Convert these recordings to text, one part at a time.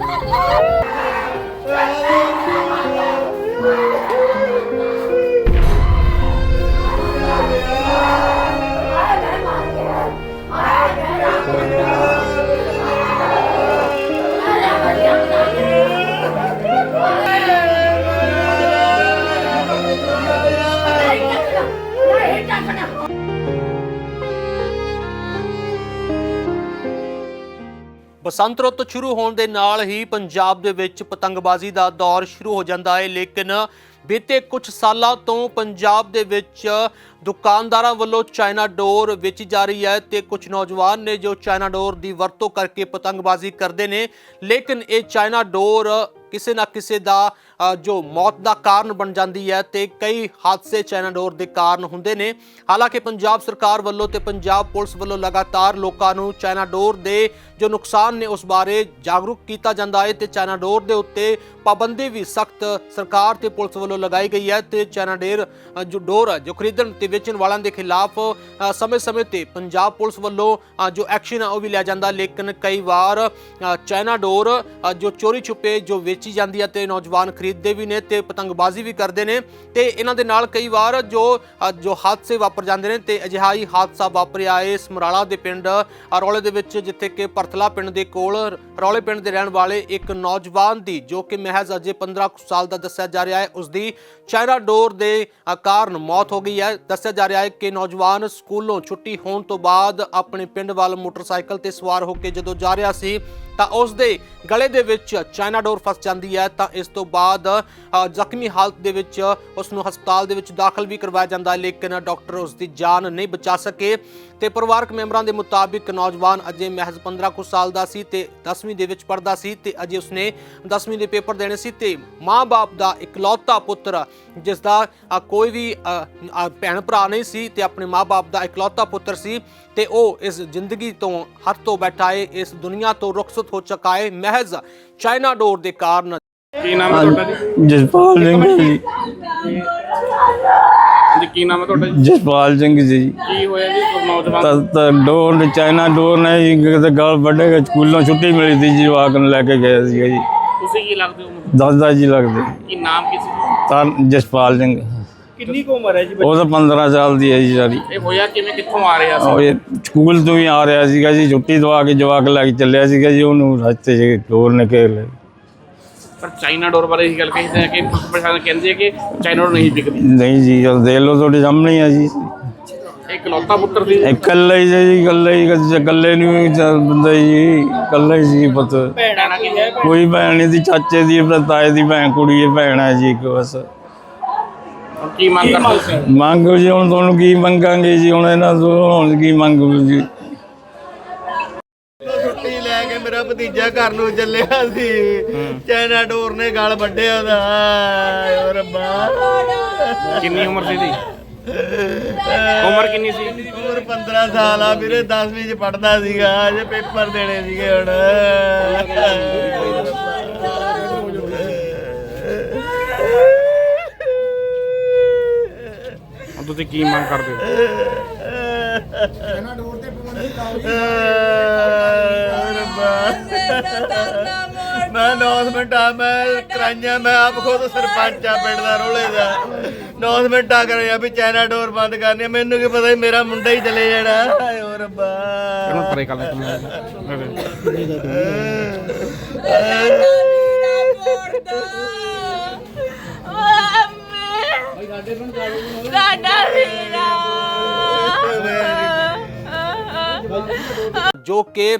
Ai, ਬਸੰਤ ਰੁੱਤ ਸ਼ੁਰੂ ਹੋਣ ਦੇ ਨਾਲ ਹੀ ਪੰਜਾਬ ਦੇ ਵਿੱਚ ਪਤੰਗਬਾਜ਼ੀ ਦਾ ਦੌਰ ਸ਼ੁਰੂ ਹੋ ਜਾਂਦਾ ਹੈ, ਲੇਕਿਨ ਬੀਤੇ ਕੁਝ ਸਾਲਾਂ ਤੋਂ ਪੰਜਾਬ ਦੇ ਵਿੱਚ ਦੁਕਾਨਦਾਰਾਂ ਵੱਲੋਂ ਚਾਈਨਾ ਡੋਰ ਵੇਚੀ ਜਾ ਰਹੀ ਹੈ ਤੇ ਕੁਝ ਨੌਜਵਾਨ ਨੇ ਜੋ ਚਾਈਨਾ ਡੋਰ ਦੀ ਵਰਤੋਂ ਕਰਕੇ ਪਤੰਗਬਾਜ਼ੀ ਕਰਦੇ ਨੇ, ਲੇਕਿਨ ਇਹ ਚਾਈਨਾ ਡੋਰ ਕਿਸੇ ਨਾ ਕਿਸੇ ਦਾ ਜੋ ਮੌਤ ਦਾ ਕਾਰਨ ਬਣ ਜਾਂਦੀ ਹੈ ਤੇ ਕਈ ਹਾਦਸੇ ਚਾਈਨਾ ਡੋਰ ਦੇ ਕਾਰਨ ਹੁੰਦੇ ਨੇ। ਹਾਲਾਂਕਿ ਪੰਜਾਬ ਸਰਕਾਰ ਵੱਲੋਂ ਤੇ ਪੰਜਾਬ ਪੁਲਿਸ ਵੱਲੋਂ ਲਗਾਤਾਰ ਲੋਕਾਂ ਨੂੰ ਚਾਈਨਾ ਡੋਰ ਦੇ ਜੋ ਨੁਕਸਾਨ ਨੇ ਉਸ ਬਾਰੇ ਜਾਗਰੂਕ ਕੀਤਾ ਜਾਂਦਾ ਹੈ ਤੇ ਚਾਈਨਾ ਡੋਰ ਦੇ ਉੱਤੇ ਪਾਬੰਦੀ ਵੀ ਸਖਤ ਸਰਕਾਰ ਤੇ ਪੁਲਿਸ ਵੱਲੋਂ ਲਗਾਈ ਗਈ ਹੈ ਤੇ ਚਾਈਨਾ ਡੇਰ ਜੋ ਡੋਰ ਹੈ, ਜੋ ਖਰੀਦਣ ਤੇ ਵੇਚਣ ਵਾਲਿਆਂ ਦੇ ਖਿਲਾਫ ਸਮੇਂ-ਸਮੇਂ ਤੇ ਪੰਜਾਬ ਪੁਲਿਸ ਵੱਲੋਂ ਜੋ ਐਕਸ਼ਨ ਹੈ ਉਹ ਵੀ ਲਿਆ ਜਾਂਦਾ। ਲੇਕਿਨ ਕਈ ਵਾਰ ਅ, ਡੋਰ ਜੋ ਚੋਰੀ ਛੁਪੇ ਜੋ ਵੇਚੀ ਜਾਂਦੀ ਹੈ ਤੇ ਨੌਜਵਾਨ ਖਰੀਦਦੇ ਵੀ ਨੇ ਤੇ ਪਤੰਗਬਾਜ਼ੀ ਵੀ ਕਰਦੇ ਨੇ ਤੇ ਇਹਨਾਂ ਦੇ ਨਾਲ ਕਈ ਵਾਰ ਜੋ ਜੋ ਹਾਦਸੇ ਵਾਪਰ ਜਾਂਦੇ ਨੇ ਤੇ ਅਜਿਹਾ ਹੀ ਹਾਦਸਾ ਵਾਪਰਿਆ ਏ ਸਮਰਾਲਾ ਦੇ ਪਿੰਡ ਅਰੌਲੇ ਦੇ ਵਿੱਚ, ਜਿੱਥੇ ਕਿ ਪਰਥਲਾ ਪਿੰਡ ਦੇ ਕੋਲ ਰੌਲੇ ਪਿੰਡ ਦੇ ਰਹਿਣ ਵਾਲੇ ਇੱਕ ਨੌਜਵਾਨ ਦੀ, ਜੋ ਕਿ ਮਹਿਜ਼ ਅਜੇ 15 ਕੁ ਸਾਲ ਦਾ ਦੱਸਿਆ ਜਾ ਰਿਹਾ ਹੈ ਉਸ ਦੀ ਚਾਈਨਾ ਡੋਰ ਦੇ ਕਾਰਨ ਮੌਤ ਹੋ ਗਈ ਹੈ। ਦੱਸਿਆ ਜਾ ਰਿਹਾ ਹੈ ਕਿ ਨੌਜਵਾਨ ਸਕੂਲੋਂ ਛੁੱਟੀ ਹੋਣ ਤੋਂ ਬਾਅਦ ਆਪਣੇ ਪਿੰਡ ਵੱਲ ਮੋਟਰਸਾਈਕਲ ਤੇ ਸਵਾਰ ਹੋ ਕੇ ਜਦੋਂ ਜਾ ਰਿਹਾ ਸੀ ਤਾਂ ਉਸ ਦੇ ਗਲੇ ਦੇ ਵਿੱਚ ਚਾਈਨਾ ਡੋਰ ਫਸ ਜਾਂਦੀ ਹੈ। ਤਾਂ ਇਸ ਤੋਂ ਬਾਅਦ ਜ਼ਖਮੀ ਹਾਲਤ ਦੇ ਵਿੱਚ ਉਸ ਨੂੰ ਹਸਪਤਾਲ ਦੇ ਵਿੱਚ ਦਾਖਲ ਵੀ ਕਰਵਾਇਆ ਜਾਂਦਾ ਲੇਕਿਨ ਡਾਕਟਰ ਉਸ ਦੀ ਜਾਨ ਨਹੀਂ ਬਚਾ ਸਕੇ। ਤੇ ਪਰਿਵਾਰਕ ਮੈਂਬਰਾਂ ਦੇ ਮੁਤਾਬਿਕ ਨੌਜਵਾਨ ਅਜੇ ਮਹਿਜ਼ 15 ਕੁ ਸਾਲ ਦਾ ਸੀ ਤੇ 10ਵੀਂ ਦੇ ਵਿੱਚ ਪੜਦਾ ਸੀ ਤੇ ਅਜੇ ਉਸਨੇ 10ਵੀਂ ਦੇ ਪੇਪਰ ਦੇਣੇ ਸੀ ਤੇ ਮਾਂ-ਬਾਪ ਦਾ ਇਕਲੌਤਾ ਪੁੱਤਰ, ਜਿਸ ਦਾ ਕੋਈ ਵੀ ਭੈਣ ਭਰਾ ਨਹੀਂ ਸੀ ਤੇ ਆਪਣੇ ਮਾਂ-ਬਾਪ ਦਾ ਇਕਲੌਤਾ ਪੁੱਤਰ ਸੀ ਤੇ ਉਹ ਇਸ ਜ਼ਿੰਦਗੀ ਤੋਂ ਹੱਥ ਤੋਂ ਬੈਠਾ ਹੈ ਇਸ ਦੁਨੀਆ ਤੋਂ ਰੁਖਸਤ ਹੋ ਚੁੱਕਾ ਹੈ। ਮਹਿਜ਼ ਚਾਈਨਾ ਡੋਰ ਦੇ ਕਾਰਨ ਕੀ ਨਾਮ ਹੈ ਤੁਹਾਡਾ ਜੀ? ਜਸਪਾਲ ਸਿੰਘ ਜੀ। ਜੀ ਕੀ ਨਾਮ ਹੈ ਤੁਹਾਡਾ ਜੀ? ਜਸਪਾਲ ਸਿੰਘ ਜੀ। ਕੀ ਹੋਇਆ ਜੀ? ਨੌਜਵਾਨ? ਤਾਂ ਡੋਰ ਨੇ ਚਾਈਨਾ ਡੋਰ ਨੇ ਜੀ ਕਿਤੇ ਗਲ ਵੱਡੇ ਸਕੂਲੋਂ ਛੁੱਟੀ ਮਿਲੀ ਸੀ ਜੀ ਜਵਾਕ ਨੂੰ ਲੈ ਕੇ ਗਏ ਸੀ ਜੀ। ਤੁਸੀਂ ਕੀ ਲੱਗਦੇ ਹੋ? ਦਾਦਾ ਜੀ ਲੱਗਦੇ। ਕੀ ਨਾਮ ਕੀ ਸੀ? ਤਾਂ ਜਸਪਾਲ ਸਿੰਘ। ਕਿੰਨੀ ਕੁ ਉਮਰ ਹੈ ਜੀ ਉਹ ਤਾਂ 15 ਸਾਲ ਦੀ ਹੈ ਜੀ ਸਾਰੀ। ਇਹ ਹੋਇਆ ਕਿਵੇਂ ਕਿੱਥੋਂ ਆ ਰਿਹਾ ਉਹ ਸੀ ਇਹ ਸਕੂਲ ਤੋਂ ਹੀ ਆ ਰਿਹਾ ਸੀਗਾ ਜੀ ਛੁੱਟੀ ਦਵਾ ਕੇ ਜਵਾਕ ਲੈ ਕੇ ਚੱਲਿਆ ਸੀਗਾ ਜੀ ਉਹਨੂੰ ਰਸਤੇ 'ਚ ਡੋਰ ਨੇ ਘੇਰ ਲਿਆ। ਪਰ ਚਾਈਨਾ ਡੋਰ ਬਾਰੇ ਇਹ ਗੱਲ ਕਹੀ ਹੈ ਕਿ ਪ੍ਰਸ਼ਾਸਨ ਕਹਿੰਦੇ ਹੈ ਕਿ ਚਾਈਨਾ ਡੋਰ ਨਹੀਂ ਵਿਕਦੀ। ਨਹੀਂ ਜੀ ਉਹ ਦੇਖ ਲਓ ਤੁਹਾਡੇ ਸਾਹਮਣੇ ਆ ਜੀ। ਇਕਲੌਤਾ ਪੁੱਤਰ ਸੀ ਇਕੱਲਾ ਹੀ ਸੀ ਜੀ ਇਕੱਲਾ ਹੀ ਇਕੱਲੇ ਨੂੰ ਹੀ ਚੱਲ ਬੰਦਾ ਜੀ ਇਕੱਲਾ ਹੀ ਸੀ ਪੁੱਤ। ਭੈਣਾਂ ਕੋਈ ਭੈਣ ਨਹੀਂ ਦੀ ਚਾਚੇ ਦੀ ਆਪਣੇ ਤਾਏ ਦੀ ਭੈਣ ਕੁੜੀ ਹੈ ਭੈਣ ਹੈ ਜੀ ਇੱਕ ਬਸ। ਹੁਣ ਕੀ ਮੰਗ ਕਰਦੇ ਤੁਸੀਂ ਮੰਗੋ ਜੀ ਹੁਣ ਤੁਹਾਨੂੰ ਕੀ ਮੰਗਾਂਗੇ ਜੀ? ਹੁਣ ਇਹਨਾਂ ਤੋਂ ਹੁਣ ਕੀ ਮੰਗੋ ਜੀ ਛੁੱਟੀ ਲੈ ਕੇ ਮੇਰਾ ਭਤੀਜਾ ਘਰ ਨੂੰ ਚੱਲਿਆ ਸੀ। ਚਾਈਨਾ ਡੋਰ ਨੇ ਗਲ ਵੱਢਿਆ ਦਾ ਓ ਰੱਬਾ। ਕਿੰਨੀ ਉਮਰ ਸੀ ਦੀ? ਉਮਰ ਕਿੰਨੀ ਸੀ? ਉਮਰ 15 ਸਾਲ ਆ ਵੀਰੇ 10ਵੀਂ ਚ ਪੜਦਾ ਸੀਗਾ। ਅਜੇ ਪੇਪਰ ਦੇਣੇ ਸੀਗੇ ਹੁਣ। ਹੁਣ ਤੁਸੀਂ ਕੀ ਮੰਗ ਕਰਦੇ ਹੋ? ਮੈਂ ਅਨਾਉਂਸਮੈਂਟ ਆ ਮੈਂ ਕਰਾਈਆਂ ਮੈਂ ਆਪ ਖੁਦ ਸਰਪੰਚ ਆ ਪਿੰਡ ਦਾ ਰੋਲੇ ਦਾ। ਅਨਾਉਂਸਮੈਂਟ ਆ ਕਰਿਆ ਵੀ ਚਾਈਨਾ ਡੋਰ ਬੰਦ ਕਰਨੀ। ਮੈਨੂੰ ਕੀ ਪਤਾ ਸੀ ਮੇਰਾ ਮੁੰਡਾ ਹੀ ਚਲੇ ਜਾਣਾ। ਹਾਏ ਓ ਰੱਬਾ। ਇਹਨੂੰ ਪਰੇ ਕਰ ਲੈ ਤੂੰ। ਜੋ ਕਿ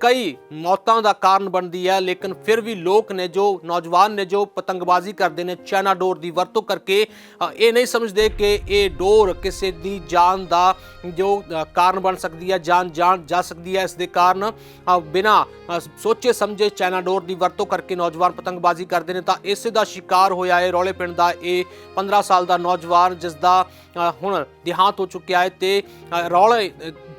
ਕਈ ਮੌਤਾਂ ਦਾ ਕਾਰਨ ਬਣਦੀ ਹੈ ਲੇਕਿਨ ਫਿਰ ਵੀ ਲੋਕ ਨੇ ਜੋ ਨੌਜਵਾਨ ਨੇ ਜੋ ਪਤੰਗਬਾਜ਼ੀ ਕਰਦੇ ਨੇ ਚਾਈਨਾ ਡੋਰ ਦੀ ਵਰਤੋਂ ਕਰਕੇ ਇਹ ਨਹੀਂ ਸਮਝਦੇ ਕਿ ਇਹ ਡੋਰ ਕਿਸੇ ਦੀ ਜਾਨ ਦਾ ਜੋ ਕਾਰਨ ਬਣ ਸਕਦੀ ਹੈ ਜਾਨ ਜਾਨ ਜਾ ਸਕਦੀ ਹੈ। ਇਸ ਦੇ ਕਾਰਨ ਅ, ਬਿਨਾਂ ਸੋਚੇ ਸਮਝੇ ਚਾਈਨਾ ਡੋਰ ਦੀ ਵਰਤੋਂ ਕਰਕੇ ਨੌਜਵਾਨ ਪਤੰਗਬਾਜ਼ੀ ਕਰਦੇ ਨੇ ਤਾਂ ਇਸੇ ਦਾ ਸ਼ਿਕਾਰ ਹੋਇਆ ਹੈ ਰੌਲੇ ਪਿੰਡ ਦਾ ਇਹ 15 ਸਾਲ ਦਾ ਨੌਜਵਾਨ ਜਿਸ ਦਾ ਹੁਣ ਦੇਹਾਂਤ ਹੋ ਚੁੱਕਿਆ ਹੈ ਤੇ ਰੌਲੇ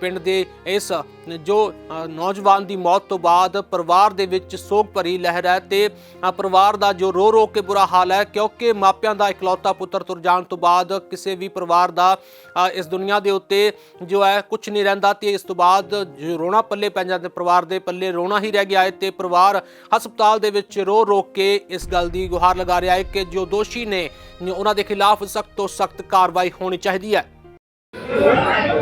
ਪਿੰਡ ਦੇ ਇਸ ਜੋ ਨੌਜਵਾਨ ਦੀ ਮੌਤ ਤੋਂ ਬਾਅਦ ਪਰਿਵਾਰ ਦੇ ਵਿੱਚ ਸੋਗ ਭਰੀ ਲਹਿਰ ਹੈ ਤੇ ਪਰਿਵਾਰ ਦਾ ਜੋ ਰੋ ਰੋ ਕੇ ਬੁਰਾ ਹਾਲ ਹੈ, ਕਿਉਂਕਿ ਮਾਪਿਆਂ ਦਾ ਇਕਲੌਤਾ ਪੁੱਤਰ ਤੁਰ ਜਾਣ ਤੋਂ ਬਾਅਦ ਕਿਸੇ ਵੀ ਪਰਿਵਾਰ ਦਾ ਇਸ ਦੁਨੀਆ ਦੇ ਉੱਤੇ ਜੋ ਹੈ ਕੁਝ ਨਹੀਂ ਰਹਿੰਦਾ ਤੇ ਇਸ ਤੋਂ ਬਾਅਦ ਜੋ ਰੋਣਾ ਪੱਲੇ ਪੈ ਜਾਂਦਾ, ਪਰਿਵਾਰ ਦੇ ਪੱਲੇ ਰੋਣਾ ਹੀ ਰਹਿ ਗਿਆ ਹੈ ਤੇ ਪਰਿਵਾਰ ਹਸਪਤਾਲ ਦੇ ਵਿੱਚ ਰੋ ਰੋ ਕੇ ਇਸ ਗੱਲ ਦੀ ਗੁਹਾਰ ਲਗਾ ਰਿਹਾ ਹੈ ਕਿ ਜੋ ਦੋਸ਼ੀ ਨੇ ਉਹਨਾਂ ਦੇ ਖਿਲਾਫ ਸਖਤ ਤੋਂ ਸਖਤ ਕਾਰਵਾਈ ਹੋਣੀ ਚਾਹੀਦੀ ਹੈ।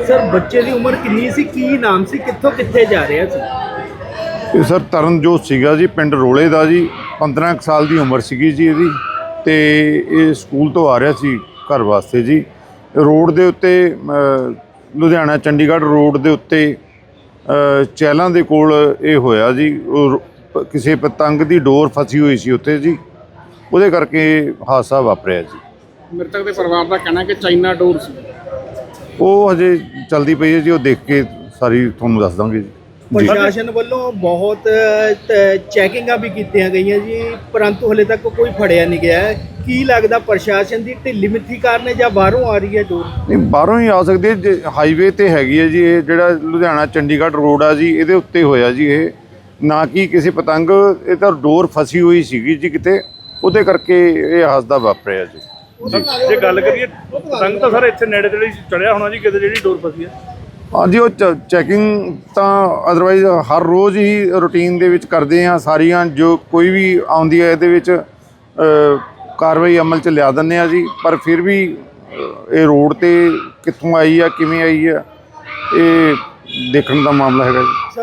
ਸਰ ਬੱਚੇ ਦੀ ਉਮਰ ਕਿੰਨੀ ਸੀ? ਕੀ ਨਾਮ ਸੀ? ਕਿੱਥੋਂ ਕਿੱਥੇ ਜਾ ਰਿਹਾ ਸੀ ਇਹ ਸਰ ਤਰਨਜੋਤ ਸੀਗਾ ਜੀ ਪਿੰਡ ਰੋਲੇ ਦਾ ਜੀ। 15 ਕੁ ਸਾਲ ਦੀ ਉਮਰ ਸੀਗੀ ਜੀ ਇਹਦੀ ਤੇ ਇਹ ਸਕੂਲ ਤੋਂ ਆ ਰਿਹਾ ਸੀ ਘਰ ਵਾਸਤੇ ਜੀ। ਰੋਡ ਦੇ ਉੱਤੇ ਲੁਧਿਆਣਾ ਚੰਡੀਗੜ੍ਹ ਰੋਡ ਦੇ ਉੱਤੇ ਅ, ਚਹਿਲਾਂ ਦੇ ਕੋਲ ਇਹ ਹੋਇਆ ਜੀ। ਕਿਸੇ ਪਤੰਗ ਦੀ ਡੋਰ ਫਸੀ ਹੋਈ ਸੀ ਉੱਤੇ ਜੀ। ਉਹਦੇ ਕਰਕੇ ਹਾਦਸਾ ਵਾਪਰਿਆ ਜੀ। ਮ੍ਰਿਤਕ ਦੇ ਪਰਿਵਾਰ ਦਾ ਕਹਿਣਾ ਹੈ ਕਿ ਚਾਈਨਾ ਡੋਰ ਸੀ। ਉਹ ਹਜੇ ਚਲਦੀ ਪਈ ਹੈ ਜੀ ਉਹ ਦੇਖ ਕੇ ਸਾਰੀ ਤੁਹਾਨੂੰ ਦੱਸ ਦਾਂਗੇ ਜੀ। ਪ੍ਰਸ਼ਾਸਨ ਵੱਲੋਂ ਬਹੁਤ ਚੈਕਿੰਗਾਂ ਵੀ ਕੀਤੀਆਂ ਗਈਆਂ ਜੀ ਪਰੰਤੂ ਹਲੇ ਤੱਕ ਕੋਈ ਫੜਿਆ ਨਹੀਂ ਗਿਆ। ਕੀ ਲੱਗਦਾ ਪ੍ਰਸ਼ਾਸਨ ਦੀ ਢਿੱਲੀ ਮਿੱਠੀ ਕਾਰਨ ਹੈ ਜਾਂ ਬਾਹਰੋਂ ਆ ਰਹੀ ਹੈ ਡੋਰ ਨਹੀਂ ਬਾਹਰੋਂ ਹੀ ਆ ਸਕਦੀ ਹੈ ਹਾਈਵੇ ਤੇ ਹੈਗੀ ਹੈ ਜੀ ਇਹ ਜਿਹੜਾ ਲੁਧਿਆਣਾ ਚੰਡੀਗੜ੍ਹ ਰੋਡ ਆ ਜੀ ਇਹਦੇ ਉੱਤੇ ਹੋਇਆ ਜੀ ਇਹ। ਨਾ ਕਿ ਕਿਸੇ ਪਤੰਗ ਇਹ ਤਾਂ ਡੋਰ ਫਸੀ ਹੋਈ ਸੀਗੀ ਜੀ ਕਿਤੇ ਉਹਦੇ ਕਰਕੇ ਇਹ ਹਾਦਸਾ ਵਾਪਰਿਆ ਜੀ। ਜੇ ਗੱਲ ਕਰੀਏ ਪਤੰਗ ਤਾਂ ਸਰ ਇੱਥੇ ਨੇੜੇ ਤੇੜੇ ਚੜਿਆ ਹੋਣਾ ਜੀ ਕਿਤੇ ਜਿਹੜੀ ਡੋਰ ਫਸੀ ਹੈ ਹਾਂਜੀ ਉਹ ਚੈਕਿੰਗ ਤਾਂ ਅਦਰਵਾਈਜ਼ ਹਰ ਰੋਜ਼ ਹੀ ਰੂਟੀਨ ਦੇ ਵਿੱਚ ਕਰਦੇ ਆ ਸਾਰੀਆਂ ਜੋ ਕੋਈ ਵੀ ਆਉਂਦੀ ਹੈ ਇਹਦੇ ਵਿੱਚ ਅ, ਕਾਰਵਾਈ ਅਮਲ ਚ ਲਿਆ ਦਿੰਦੇ ਆ ਜੀ ਪਰ ਫਿਰ ਵੀ ਇਹ ਰੋਡ ਤੇ ਕਿੱਥੋਂ ਆਈ ਆ ਕਿਵੇਂ ਆਈ ਆ ਇਹ ਦੇਖਣ ਦਾ ਮਾਮਲਾ ਹੈਗਾ ਜੀ।